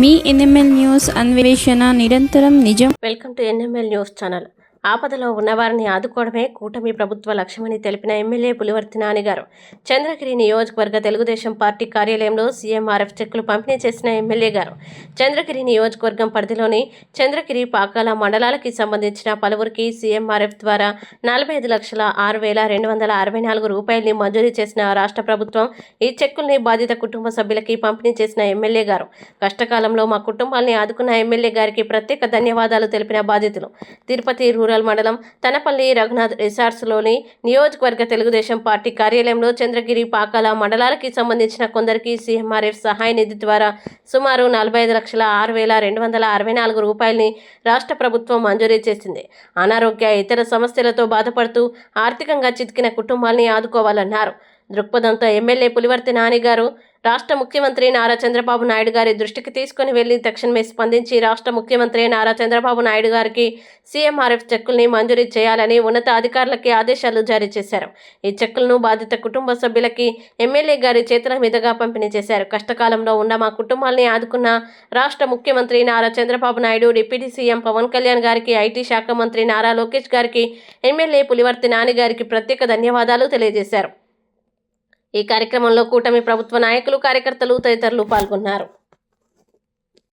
మీ NML news అన్వేషణ నిరంతరం నిజం. Welcome to NML news channel ఆపదలో ఉన్నవారిని ఆదుకోవడమే కూటమి ప్రభుత్వ లక్ష్యమని తెలిపిన ఎమ్మెల్యే పులివర్తి నానిగారు. చంద్రగిరి నియోజకవర్గ తెలుగుదేశం పార్టీ కార్యాలయంలో సీఎంఆర్ఎఫ్ చెక్కులు పంపిణీ చేసిన ఎమ్మెల్యే గారు. చంద్రగిరి నియోజకవర్గం పరిధిలోని చంద్రగిరి పాకాల మండలాలకి సంబంధించిన పలువురికి సీఎంఆర్ఎఫ్ ద్వారా నలభై ఐదు లక్షల ఆరు వేల రెండు వందల అరవై నాలుగు రూపాయలని మంజూరు చేసిన రాష్ట్ర ప్రభుత్వం ఈ చెక్కుల్ని బాధిత కుటుంబ సభ్యులకి పంపిణీ చేసిన ఎమ్మెల్యే గారు. కష్టకాలంలో మా కుటుంబాల్ని ఆదుకున్న ఎమ్మెల్యే గారికి ప్రత్యేక ధన్యవాదాలు తెలిపిన బాధితులు. తిరుపతి రూరల్ మండలం తనపల్లి రఘునాథ్ రిసార్ట్స్లోని నియోజకవర్గ తెలుగుదేశం పార్టీ కార్యాలయంలో చంద్రగిరి పాకాల మండలాలకి సంబంధించిన కొందరికి సీఎంఆర్ఎఫ్ సహాయ నిధి ద్వారా సుమారు నలభై ఐదు లక్షల ఆరు వేల రెండు వందల అరవై నాలుగు రూపాయలని రాష్ట్ర ప్రభుత్వం మంజూరు చేసింది. అనారోగ్య ఇతర సమస్యలతో బాధపడుతూ ఆర్థికంగా చితికిన కుటుంబాల్ని ఆదుకోవాలన్నారు. దృక్పథంతో ఎమ్మెల్యే పులివర్తి నాని గారు రాష్ట్ర ముఖ్యమంత్రి నారా చంద్రబాబు నాయుడు గారి దృష్టికి తీసుకుని వెళ్ళి తక్షణమే స్పందించి రాష్ట్ర ముఖ్యమంత్రి నారా చంద్రబాబు నాయుడు గారికి సీఎంఆర్ఎఫ్ చెక్కుల్ని మంజూరు చేయాలని ఉన్నత అధికారులకి ఆదేశాలు జారీ చేశారు. ఈ చెక్కులను బాధిత కుటుంబ సభ్యులకి ఎమ్మెల్యే గారి చేతుల మీదుగా పంపిణీ చేశారు. కష్టకాలంలో ఉన్న మా కుటుంబాల్ని ఆదుకున్న రాష్ట్ర ముఖ్యమంత్రి నారా చంద్రబాబు నాయుడు డిప్యూటీ సీఎం పవన్ కళ్యాణ్ గారికి ఐటీ శాఖ మంత్రి నారా లోకేష్ గారికి ఎమ్మెల్యే పులివర్తి నాని గారికి ప్రత్యేక ధన్యవాదాలు తెలియజేశారు. ఈ కార్యక్రమంలో కూటమి ప్రభుత్వ నాయకులు కార్యకర్తలు తదితరులు పాల్గొన్నారు.